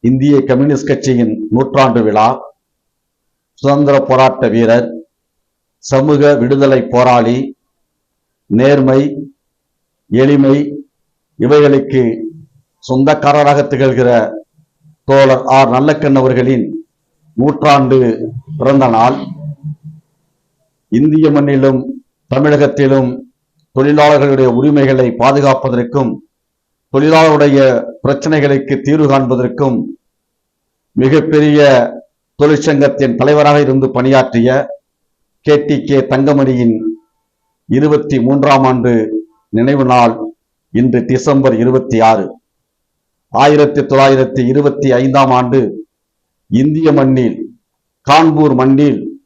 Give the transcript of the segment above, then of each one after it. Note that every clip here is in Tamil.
இந்திய கம்யூனிஸ்ட் கட்சியின் நூற்றாண்டு விழா சுதந்திர போராட்ட வீரர் சமூக விடுதலை போராளி நேர்மை எளிமை இவைகளுக்கு சொந்தக்காரராக திகழ்கிற தோழர் ஆர் நல்லக்கண் அவர்களின் நூற்றாண்டு பிறந்த நாள். இந்திய மண்ணிலும் தமிழகத்திலும் தொழிலாளர்களுடைய உரிமைகளை பாதுகாப்பதற்கும் தொழிலாளருடைய பிரச்சனைகளுக்கு தீர்வு காண்பதற்கும் மிகப்பெரிய தொழிற்சங்கத்தின் தலைவராக இருந்து பணியாற்றிய கே டி கே தங்கமணியின் இருபத்தி மூன்றாம் ஆண்டு நினைவு நாள் இன்று டிசம்பர் இருபத்தி ஆறு. ஆயிரத்தி தொள்ளாயிரத்தி இருபத்தி ஐந்தாம் ஆண்டு இந்திய மண்ணில் கான்பூர் மண்ணில்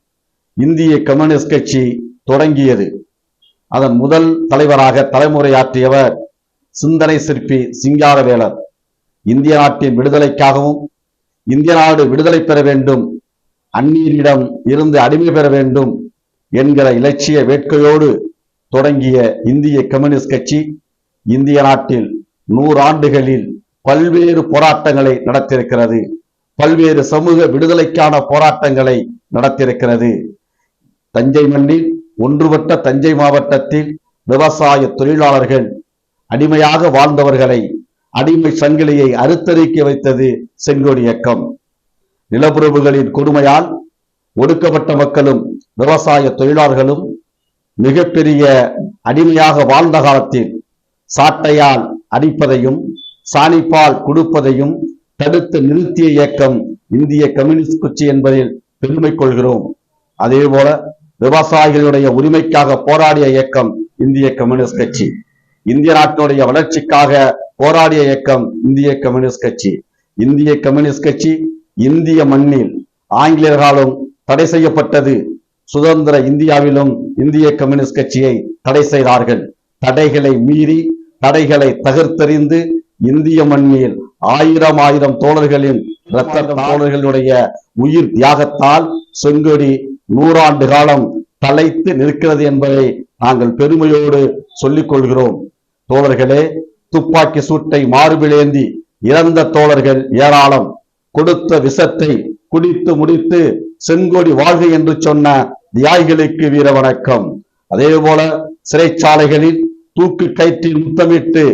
இந்திய கம்யூனிஸ்ட் கட்சி தொடங்கியது. அதன் முதல் தலைவராக தலைமுறையாற்றியவர் சிந்தனை சிற்பி சிங்காரவேலர். இந்திய நாட்டின் விடுதலைக்காகவும் இந்திய நாடு விடுதலை பெற வேண்டும் அந்நியரிடம் இருந்து அடிமை பெற வேண்டும் என்கிற இலட்சிய வேட்கையோடு தொடங்கிய இந்திய கம்யூனிஸ்ட் கட்சி இந்திய நாட்டில் நூறாண்டுகளில் பல்வேறு போராட்டங்களை நடத்தியிருக்கிறது. பல்வேறு சமூக விடுதலைக்கான போராட்டங்களை நடத்தியிருக்கிறது. தஞ்சை மண்ணில் ஒன்றுபட்ட தஞ்சை மாவட்டத்தில் விவசாய தொழிலாளர்கள் அடிமையாக வாழ்ந்தவர்களை அடிமை சங்கிலியை அறுத்தறிக்க வைத்தது செங்கோடி இயக்கம். நிலப்புறவுகளின் கொடுமையால் ஒடுக்கப்பட்ட மக்களும் விவசாய தொழிலாளர்களும் மிகப்பெரிய அடிமையாக வாழ்ந்த காலத்தில் சாட்டையால் அடிப்பதையும் சாணிப்பால் கொடுப்பதையும் தடுத்து நிறுத்திய இயக்கம் இந்திய கம்யூனிஸ்ட் கட்சி என்பதில் பெருமை கொள்கிறோம். அதேபோல விவசாயிகளுடைய உரிமைக்காக போராடிய இயக்கம் இந்திய கம்யூனிஸ்ட் கட்சி. இந்திய நாட்டினுடைய வளர்ச்சிக்காக போராடிய இயக்கம் இந்திய கம்யூனிஸ்ட் கட்சி. இந்திய கம்யூனிஸ்ட் கட்சி இந்திய மண்ணில் ஆங்கிலேயர்களாலும் தடை செய்யப்பட்டது. சுதந்திர இந்தியாவிலும் இந்திய கம்யூனிஸ்ட் கட்சியை தடை செய்தார்கள். தடைகளை மீறி தடைகளை தகர்த்தெறிந்து இந்திய மண்ணில் ஆயிரம் ஆயிரம் தோழர்களின் இரத்த தோழர்களுடைய உயிர் தியாகத்தால் செங்கொடி நூறாண்டு காலம் தலைத்து நிற்கிறது என்பதை நாங்கள் பெருமையோடு சொல்லிக் கொள்கிறோம். தோழர்களே துப்பாக்கி சூட்டை மார்பிலேந்தி இறந்த தோழர்கள் ஏராளம். கொடுத்த விஷத்தை குடித்து முடித்து செங்கோடி வாழ்க என்று சொன்ன தியாகிகளுக்கு வீர வணக்கம். அதே போல சிறைச்சாலைகளில் தூக்கு கயிற்றில் முத்தமிட்டு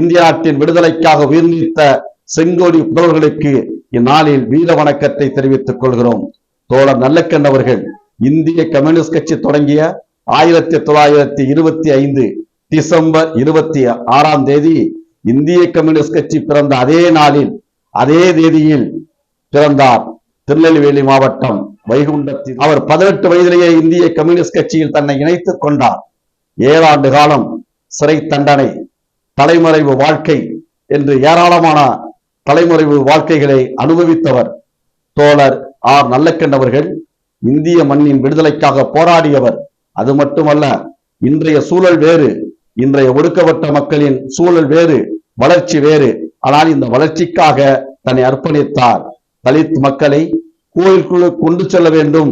இந்திய நாட்டின் விடுதலைக்காக உயிர் நீத்த செங்கோடி புதல்வர்களுக்கு இந்நாளில் வீர வணக்கத்தை தெரிவித்துக் கொள்கிறோம். தோழர் நல்லக்கண்ணவர்கள் இந்திய கம்யூனிஸ்ட் கட்சி தொடங்கிய ஆயிரத்தி தொள்ளாயிரத்தி இருபத்தி ஐந்து டிசம்பர் இருபத்தி ஆறாம் தேதி இந்திய கம்யூனிஸ்ட் கட்சி பிறந்த அதே நாளில் அதே தேதியில் பிறந்தார் திருநெல்வேலி மாவட்டம் வைகுண்டத்தில். அவர் பதினெட்டு வயதிலேயே இந்திய கம்யூனிஸ்ட் கட்சியில் தன்னை இணைத்துக் கொண்டார். ஏழாண்டு காலம் சிறை தண்டனை தலைமறைவு வாழ்க்கை என்று ஏராளமான தலைமறைவு வாழ்க்கைகளை அனுபவித்தவர் தோழர் ஆர். நல்லக்கண்டவர்கள் இந்திய மண்ணின் விடுதலைக்காக போராடியவர். அது மட்டுமல்ல இன்றைய சூழல் வேறு. இன்றைய ஒடுக்கப்பட்ட மக்களின் சூழல் வேறு வளர்ச்சி வேறு. ஆனால் இந்த வளர்ச்சிக்காக தன்னை அர்ப்பணித்தார். தலித் மக்களை கோவிலுக்குள் கொண்டு செல்ல வேண்டும்.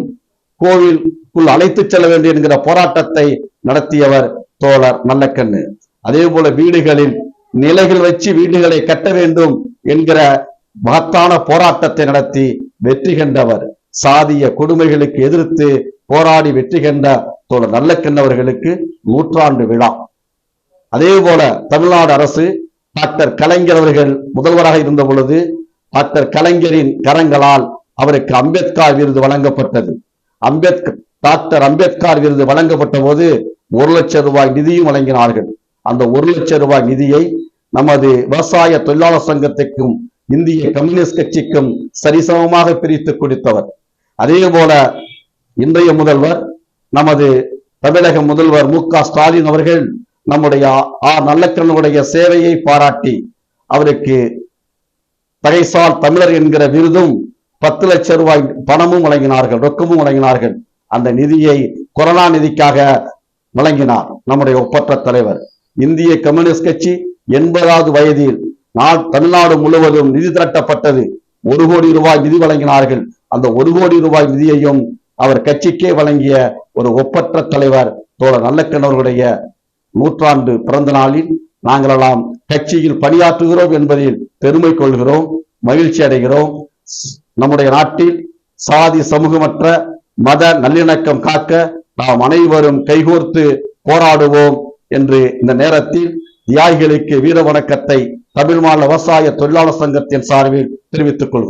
கோவிலுக்குள் அழைத்து செல்ல வேண்டும் என்கிற போராட்டத்தை நடத்தியவர் தோழர் நல்லக்கண்ணு அதே போல வீடுகளில் நிலைகள் வச்சு வீடுகளை கட்ட வேண்டும் என்கிற மகத்தான போராட்டத்தை நடத்தி வெற்றி கண்டவர். சாதிய கொடுமைகளுக்கு எதிர்த்து போராடி வெற்றி கண்ட தோழர் நல்லக்கண்ணவர்களுக்கு நூற்றாண்டு விழா. அதே போல தமிழ்நாடு அரசு டாக்டர் கலைஞர் அவர்கள் முதல்வராக இருந்த பொழுது டாக்டர் கலைஞரின் கரங்களால் அவருக்கு அம்பேத்கர் விருது வழங்கப்பட்டது. அம்பேத்கர் டாக்டர் அம்பேத்கர் விருது வழங்கப்பட்ட போது ஒரு லட்சம் ரூபாய் நிதியும் வழங்கினார்கள். அந்த ஒரு லட்சம் ரூபாய் நிதியை நமது விவசாய தொழிலாளர் சங்கத்திற்கும் இந்திய கம்யூனிஸ்ட் கட்சிக்கும் சரிசமமாக பிரித்து கொடுத்தவர். அதே போல இன்றைய முதல்வர் நமது தமிழக முதல்வர் மு க ஸ்டாலின் அவர்கள் நம்முடைய ஆ நல்லக்கண்ணனுடைய சேவையை பாராட்டி அவருக்கு தகைசால் தமிழர் என்கிற விருதும் பத்து லட்சம் ரூபாய் பணமும் வழங்கினார்கள் ரொக்கமும் வழங்கினார்கள். அந்த நிதியை கொரோனா நிதிக்காக வழங்கினார் நம்முடைய ஒப்பற்ற தலைவர். இந்திய கம்யூனிஸ்ட் கட்சி எண்பதாவது வயதில் நாள் தமிழ்நாடு முழுவதும் நிதி திரட்டப்பட்டது. ஒரு கோடி ரூபாய் நிதி வழங்கினார்கள். அந்த ஒரு கோடி ரூபாய் நிதியையும் அவர் கட்சிக்கே வழங்கிய ஒரு ஒப்பற்ற தலைவர் தோழர் நல்லக்கண்ணவர்களுடைய நூற்றாண்டு பிறந்த நாளில் நாங்களெல்லாம் கட்சியில் பணியாற்றுகிறோம் என்பதில் பெருமை கொள்கிறோம் மகிழ்ச்சி அடைகிறோம். நம்முடைய நாட்டில் சாதி சமூகமற்ற மத நல்லிணக்கம் காக்க நாம் அனைவரும் கைகோர்த்து போராடுவோம் என்று இந்த நேரத்தில் தியாகிகளுக்கு வீர வணக்கத்தை தமிழ் மாநில விவசாய தொழிலாளர் சங்கத்தின் சார்பில் தெரிவித்துக் கொள்கிறோம்.